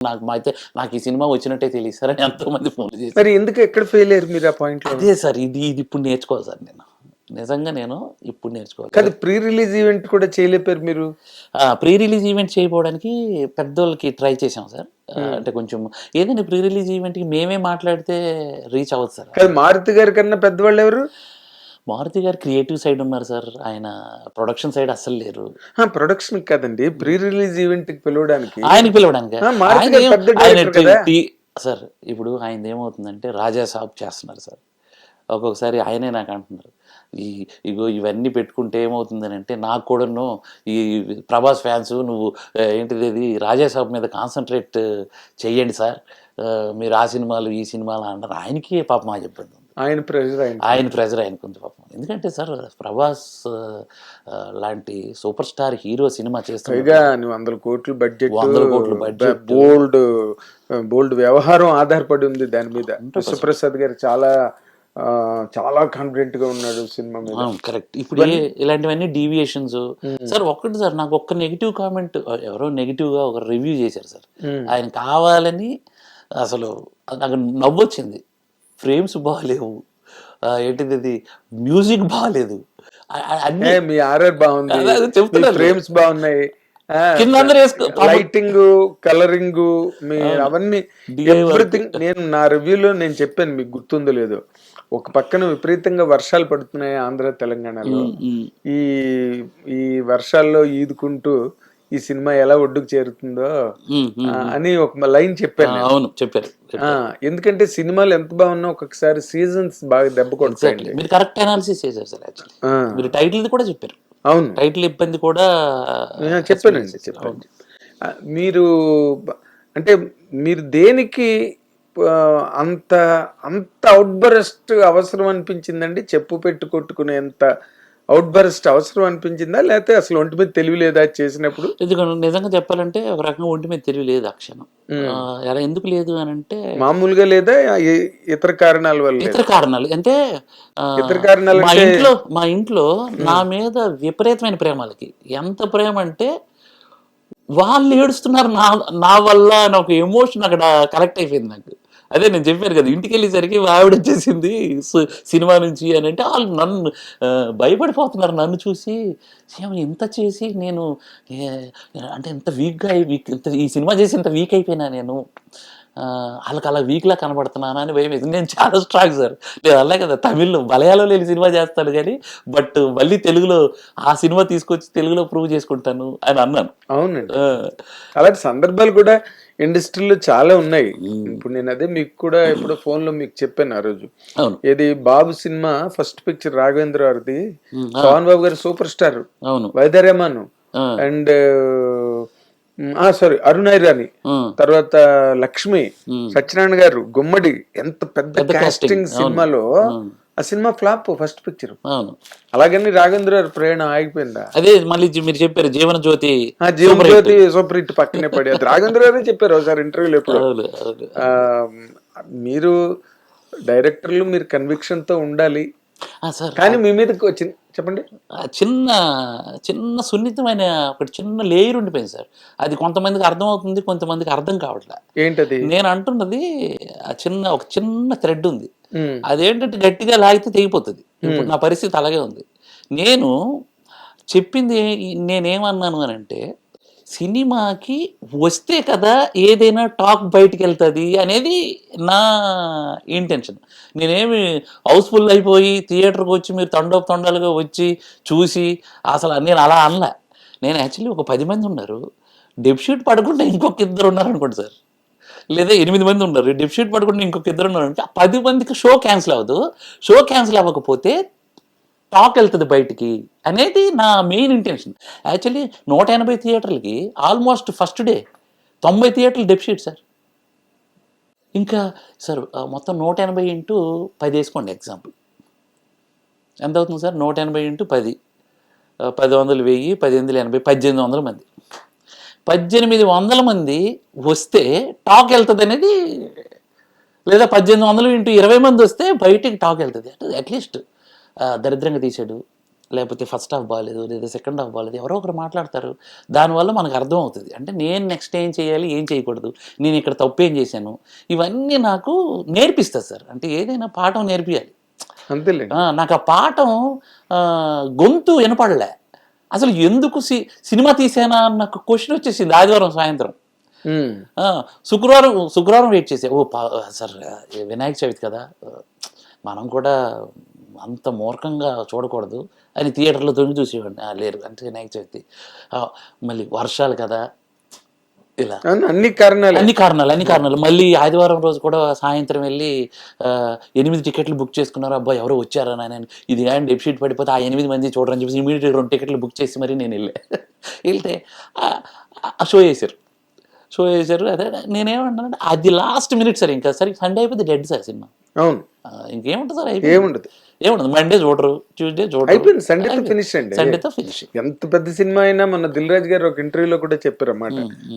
నాకు మా అయితే నాకు ఈ సినిమా వచ్చినట్టే తెలియదు సార్ అని ఎంతో మంది ఫోన్ చేసి మరి ఎందుకు ఎక్కడ ఫెయిల్ అయ్యారు మీరు ఆ పాయింట్ అదే సార్ ఇది ఇది ఇప్పుడు నేర్చుకోవాలి సార్ నేను. నిజంగా నేను ఇప్పుడు నేర్చుకోవాలి. కాదు ప్రీ రిలీజ్ ఈవెంట్ కూడా చేయలేపారు మీరు? ప్రీ రిలీజ్ ఈవెంట్ చేయకపోవడానికి పెద్దోళ్ళకి ట్రై చేసాం సార్. ఆ, అంటే కొంచెం ఏదైనా ప్రీ రిలీజ్ ఈవెంట్కి మేమే మాట్లాడితే రీచ్ అవ్వదు సార్. మారుతి గారి కన్నా పెద్దవాళ్ళు ఎవరు? మారుతి గారు క్రియేటివ్ సైడ్ ఉన్నారు సార్. ఆయన ప్రొడక్షన్ సైడ్ అస్సలు లేరు. ప్రొడక్షన్ కాదండి. ప్రీ రిలీజ్ ఈవెంట్కి పిలవడానికి. ఆయన పిలవడానికి సార్ ఇప్పుడు ఆయన ఏమవుతుందంటే రాజా సాబ్ చేస్తున్నారు సార్. ఒక్కొక్కసారి ఆయనే నాకు అంటున్నారు. ఈ ఇగో ఇవన్నీ పెట్టుకుంటే ఏమవుతుందని అంటే నాకు కూడాను ఈ ప్రభాస్ ఫ్యాన్స్ నువ్వు ఏంటిది ఇది? రాజా సాబ్ మీద కాన్సన్ట్రేట్ చెయ్యండి సార్. మీరు ఆ సినిమాలు ఈ సినిమాలు అంటారు ఆయనకి పాపం మా ఉంది ఆయన ప్రెజర్ ఆయన ఆయన ప్రెజర్ ఆయనకు ఉంది పాపం. ఎందుకంటే సార్ ప్రభాస్ లాంటి సూపర్ స్టార్ హీరో సినిమా నువ్వు వందల కోట్లు బడ్జెట్ వందల కోట్ల budget. బోల్డ్ బోల్డ్ వ్యవహారం ఆధారపడి ఉంది దాని మీద. విశ్వప్రసాద్ గారు చాలా చాలా కాన్ఫిడెంట్గా ఉన్నాడు సినిమా మీద. కరెక్ట్. ఇప్పుడు ఇలాంటివన్నీ డీవియేషన్స్ సార్ ఒక్కటి సార్ నాకు ఒక్క నెగిటివ్ కామెంట్ ఎవరో నెగిటివ్గా ఒక రివ్యూ చేశారు సార్. ఆయన కావాలని అసలు నాకు నవ్వొచ్చింది. ఫ్రేమ్స్ బాగాలేవు ఏంటిది అది? మ్యూజిక్ బాగాలేదు అన్ని మీ ఆర్ఆర్ బాగుంది. చెప్తున్నాను. ఫ్రేమ్స్ బాగున్నాయి. లైటింగ్ కలరింగ్ మీ అవన్నీ ఎవ్రీథింగ్ నేను నా రివ్యూలో నేను చెప్పాను మీకు గుర్తుందో లేదో. ఒక పక్కన విపరీతంగా వర్షాలు పడుతున్నాయి ఆంధ్ర తెలంగాణలో. ఈ ఈ వర్షాల్లో ఈదుకుంటూ ఈ సినిమా ఎలా ఒడ్డుకు చేరుతుందో అని ఒక లైన్ చెప్పాను. అవును చెప్పారు ఎందుకంటే సినిమాలు ఎంత బాగున్నా ఒక్కొక్కసారి సీజన్స్ బాగా దెబ్బ కొడతాయండి. మీరు కరెక్ట్ అనాలిసిస్ చేశారు సార్ యాక్చువల్లీ మీరు టైటిల్ కూడా చెప్పారు. అవును. టైటిల్ ఇబ్బంది కూడా చెప్పానండి చెప్పాను. ఆ, మీరు అంటే మీరు దేనికి అంత అంత అవుట్ బరస్ట్ అవసరం అనిపించిందండి? చెప్పు పెట్టు కొట్టుకునేంత అవుట్ బరస్ట్ అవసరం అనిపించిందా? లేకపోతే అసలు ఒంటి మీద తెలివి లేదా చేసినప్పుడు? ఎందుకంటే నిజంగా చెప్పాలంటే ఒక రకంగా ఒంటి మీద తెలివి లేదు ఆ క్షణం. ఎలా ఎందుకు లేదు అని అంటే మామూలుగా లేదా ఇతర కారణాల వల్ల? ఇతర కారణాలు. అంటే ఇతర కారణాలు మా ఇంట్లో మా ఇంట్లో నా మీద విపరీతమైన ప్రేమలకి ఎంత ప్రేమ అంటే వాళ్ళు ఏడుస్తున్నారు నా నా వల్ల అని ఒక ఎమోషన్ అక్కడ కరెక్ట్ అయిపోయింది నాకు. అదే నేను చెప్పాను కదా ఇంటికి వెళ్ళేసరికి ఆవిడ వచ్చేసింది సినిమా నుంచి అని అంటే వాళ్ళు నన్ను భయపడిపోతున్నారు నన్ను చూసి. "ఏం ఇంత చేసి నేను ఏ- అంటే ఇంత వీక్గా వీక్ ఇంత ఈ సినిమా చేసి ఇంత వీక్ అయిపోయినా నేను? వాళ్ళకి అలా వీక్లా కనబడుతున్నానా అని భయం నేను చాలా స్ట్రాంగ్ సార్ నేను అలా కదా తమిళ్ళో మలయాళంలో నేను సినిమా చేస్తాను కానీ బట్ మళ్ళీ తెలుగులో ఆ సినిమా తీసుకొచ్చి తెలుగులో ప్రూవ్ చేసుకుంటాను అని అన్నాను. అవునండి. అలాంటి సందర్భాలు కూడా ఇండస్ట్రీలో చాలా ఉన్నాయి. ఇప్పుడు నేను అదే మీకు కూడా ఎప్పుడో ఫోన్లో మీకు చెప్పాను ఆ రోజు. ఏది బాబు సినిమా ఫస్ట్ పిక్చర్ రాఘవేంద్ర గారిది. పవన్ బాబు గారు సూపర్ స్టార్ అవును వైద్యరేమాను అండ్ సారీ అరుణ్ ఐరాని తర్వాత లక్ష్మి. సత్యనారాయణ గారు గుమ్మడి ఎంత పెద్ద కాస్టింగ్. సినిమాలో. ఆ సినిమా ఫ్లాప్ ఫస్ట్ పిక్చర్ అలాగని రాఘవేంద్ర గారి ప్రయాణం ఆగిపోయిందా? అదే మళ్ళీ మీరు చెప్పారు జీవన జ్యోతి జీవన్ జ్యోతి సూపర్ హిట్ పక్కనే పడి. అది రాఘవేంద్ర గారే చెప్పారు ఒకసారి ఇంటర్వ్యూలో ఎప్పుడు. మీరు డైరెక్టర్లు మీరు కన్విక్షన్తో ఉండాలి. కానీ మీ మీదకి వచ్చింది చెప్పండి. చిన్న చిన్న సున్నితమైన ఒకటి చిన్న లేయర్ ఉండిపోయింది సార్. అది కొంతమందికి అర్థం అవుతుంది కొంతమందికి అర్థం కావట్లే. ఏంటది? నేను అంటున్నది ఆ చిన్న ఒక చిన్న థ్రెడ్ ఉంది. అదేంటంటే గట్టిగా లాగితే తెగిపోతుంది. ఇప్పుడు నా పరిస్థితి అలాగే ఉంది. నేను చెప్పింది నేనేమన్నాను అని అంటే సినిమాకి వస్తే కదా ఏదైనా టాక్ బయటికి వెళ్తుంది అనేది నా ఇంటెన్షన్. నేనేమి హౌస్ఫుల్ అయిపోయి థియేటర్కి వచ్చి మీరు తండోపు తొండలుగా వచ్చి చూసి అసలు నేను అలా అనలే. నేను యాక్చువల్లీ ఒక పది మంది ఉన్నారు. డెప్షీట్ పడకుండా ఇంకొక ఇద్దరు ఉన్నారు అనుకోండి సార్. లేదా ఎనిమిది మంది ఉన్నారు. డెప్షీట్ పడకుండా ఇంకొక ఇద్దరు ఉన్నారు అంటే పది మందికి షో క్యాన్సిల్ అవ్వదు. షో క్యాన్సిల్ అవ్వకపోతే టాక్ వెళ్తుంది బయటికి అనేది నా మెయిన్ ఇంటెన్షన్. యాక్చువల్లీ నూట ఎనభై థియేటర్లకి ఆల్మోస్ట్ ఫస్ట్ డే తొంభై థియేటర్లు డెప్షీట్ సార్. ఇంకా సార్ మొత్తం నూట ఎనభై ఇంటూ పది వేసుకోండి ఎగ్జాంపుల్. ఎంత అవుతుంది సార్? నూట ఎనభై ఇంటూ పది. పది వందలు వెయ్యి పది ఎనభై పద్దెనిమిది వందల మంది. పద్దెనిమిది వందల మంది వస్తే టాక్ వెళ్తుంది అనేది లేదా పద్దెనిమిది వందలు ఇంటూ ఇరవై మంది వస్తే బయటికి టాక్ వెళ్తుంది. అంటే అట్లీస్ట్ దరిద్రంగా తీసాడు లేకపోతే ఫస్ట్ హాఫ్ బాగాలేదు లేదా సెకండ్ హాఫ్ బాగాలేదు ఎవరో ఒకరు మాట్లాడతారు. దానివల్ల మనకు అర్థం అవుతుంది అంటే నేను నెక్స్ట్ ఏం చేయాలి ఏం చేయకూడదు. నేను ఇక్కడ తప్పు ఏం చేశాను? ఇవన్నీ నాకు నేర్పిస్తుంది సార్. అంటే ఏదైనా పాఠం నేర్పియాలి. ఆ, నాకు ఆ పాఠం గొంతు వినపడలే. అసలు ఎందుకు సి సినిమా తీసానా అన్న క్వశ్చన్ వచ్చేసింది ఆదివారం సాయంత్రం. శుక్రవారం శుక్రవారం వెయిట్ చేసే. ఓ పా సార్ వినాయక చవితి కదా. మనం కూడా అంత మూర్ఖంగా చూడకూడదు. అని థియేటర్లో తొంగి చూసేవాడిని. "ఆ, లేరు. అంటే వినాయక చవితి. మళ్ళీ వర్షాలు కదా. ఇలా. అన్ని కారణాలు. అన్ని కారణాలు అన్ని కారణాలు. మళ్ళీ ఆదివారం రోజు కూడా సాయంత్రం వెళ్ళి ఎనిమిది టికెట్లు బుక్ చేసుకున్నారు. అబ్బాయి ఎవరో వచ్చారా నేను ఇది అండ్ డెబ్షీట్ పడిపోతే ఆ ఎనిమిది మంది చూడరని చెప్పేసి ఇమీడియట్గా రెండు టికెట్లు బుక్ చేసి మరి నేను వెళ్ళా. వెళ్తే షో చేశారు. షో చేశారు. అదే నేనేమంటానంటే అది లాస్ట్ మినిట్ సార్ ఇంకా. సరే సండే అయిపోతే డెడ్ సార్ సినిమా. అవును. ఇంకేముంటుంది సార్? అయిపోయింది. ఏముండదు మండే చూడరు ట్యూస్డే చూడరు. అయిపోయింది సండేతో ఫినిష్ అండి. సండేతో ఫినిష్ ఎంత పెద్ద సినిమా అయినా మన దిల్ రాజు గారు ఒక ఇంటర్వ్యూలో కూడా చెప్పారు అన్నమాట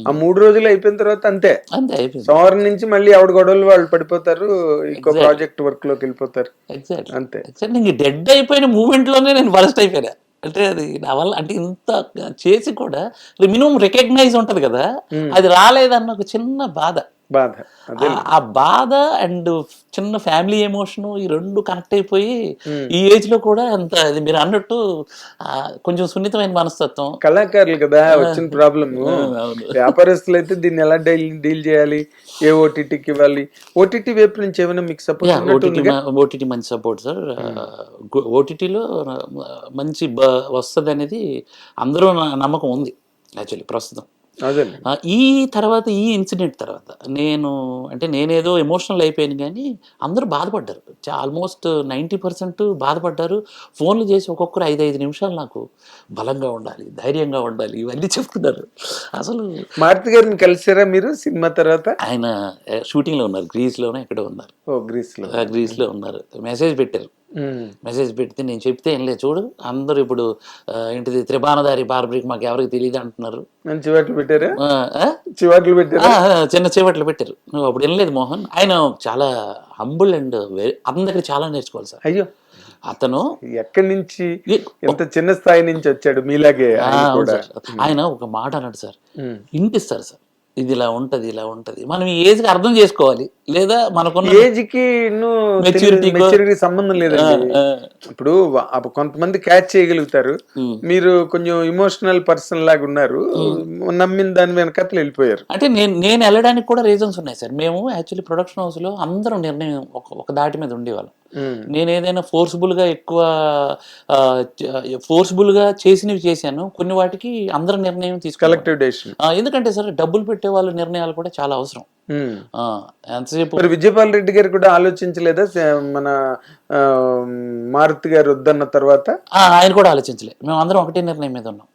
ఆ మూడు రోజులు అయిపోయిన తర్వాత అంతే. అంతే అయిపోయింది. సోమవారం నుంచి మళ్ళీ ఆవిడ గొడవలు వాళ్ళు పడిపోతారు ఇంకో ప్రాజెక్ట్ వర్క్లోకి వెళ్ళిపోతారు. ఎగ్జాక్ట్ అంతే. ఇంక డెడ్ అయిపోయిన మూమెంట్లోనే నేను బరస్ట్ అయిపోయినా. అంటే అది నా వల్ల అంటే ఇంత చేసి కూడా మినిమం రికగ్నైజ్ ఉంటది కదా అది రాలేదన్న ఒక చిన్న బాధ. బాధ. ఆ- బాధ అండ్ చిన్న ఫ్యామిలీ ఎమోషన్ ఈ రెండు కనెక్ట్ అయిపోయి ఈ ఏజ్లో కూడా అంత అది మీరు అన్నట్టు కొంచెం సున్నితమైన మనస్తత్వం. కళాకారులు కదా వచ్చిన ప్రాబ్లమ్. వ్యాపారస్తులు అయితే దీన్ని ఎలా డీల్ డీల్ చేయాలి? ఏ ఓటీటీకి ఇవ్వాలి? ఓటీటీ వైపు నుంచి ఏమైనా మీకు సపోర్ట్ ఓటీటీ మంచి సపోర్ట్ సార్. ఓటీటీలో మంచి వస్తుంది అనేది అందరూ నమ్మకం ఉంది యాక్చువల్లీ ప్రస్తుతం. ఈ తర్వాత ఈ ఇన్సిడెంట్ తర్వాత నేను అంటే నేనేదో ఎమోషనల్ అయిపోయాను కానీ అందరూ బాధపడ్డారు. ఆల్మోస్ట్ నైంటీ పర్సెంట్ బాధపడ్డారు. ఫోన్లు చేసి ఒక్కొక్కరు ఐదు ఐదు నిమిషాలు నాకు బలంగా ఉండాలి ధైర్యంగా ఉండాలి ఇవన్నీ చెప్తున్నారు. అసలు మారుతి గారిని కలిసారా మీరు సినిమా తర్వాత? ఆయన షూటింగ్లో ఉన్నారు గ్రీస్లోనే ఎక్కడో ఉన్నారు. ఓ గ్రీస్లో ఆ, గ్రీస్లో ఉన్నారు. మెసేజ్ పెట్టారు. మెసేజ్ పెడితే నేను చెప్తే ఏం లేదు. చూడు అందరూ ఇప్పుడు ఏంటిది త్రిబాణదారి బార్బరికి మాకు ఎవరికి తెలియదు అంటున్నారు. చివాట్లు పెట్టారా? చివాట్లు పెట్టారా? చిన్న చేపట్లు పెట్టారు. నువ్వు అప్పుడు వినలేదు మోహన్. ఆయన చాలా హంబుల్ అండ్ దగ్గర చాలా నేర్చుకోవాలి సార్. అయ్యో. అతను ఎక్కడి నుంచి ఏ- ఎంత చిన్న స్థాయి నుంచి వచ్చాడు మీలాగే ఆయన ఒక మాట అన్నాడు సార్. వినిపిస్తారు సార్. ఇది ఇలా ఉంటది ఇలా ఉంటది. మనం ఈ ఏజ్కి అర్థం చేసుకోవాలి. లేదా మనకున్న ఏజ్కి కో- మెచ్యూరిటీ సంబంధం లేదండి ఆ, ఇప్పుడు కొంతమంది క్యాచ్ చేయగలుగుతారు. మీరు కొంచెం ఇమోషనల్ పర్సన్ లాగా ఉన్నారు. నమ్మిన దాని వెనకట్లు వెళ్ళిపోయారు. అంటే నేను నేను వెళ్ళడానికి కూడా రీజన్స్ ఉన్నాయి సార్. మేము యాక్చువల్లీ ప్రొడక్షన్ హౌస్లో అందరం నిర్ణయం ఒక దాటి మీద ఉండేవాళ్ళం. నేను ఏదైనా ఫోర్స్ఫుల్గా ఎక్కువ ఫోర్స్ఫుల్గా చేసినవి చేశాను. కొన్ని వాటికి అందరం నిర్ణయం డెసిషన్ ఎందుకంటే సార్ డబ్బులు పెట్టే వాళ్ళ నిర్ణయాలు కూడా చాలా అవసరం. ఆ, ఎంతసేపు విజయపాల్ రెడ్డి గారు కూడా ఆలోచించలేదా? మన మారుతి గారు వద్దన్న తర్వాత? ఆయన కూడా ఆలోచించలే. మేము అందరం ఒకటే నిర్ణయం మీద ఉన్నాం.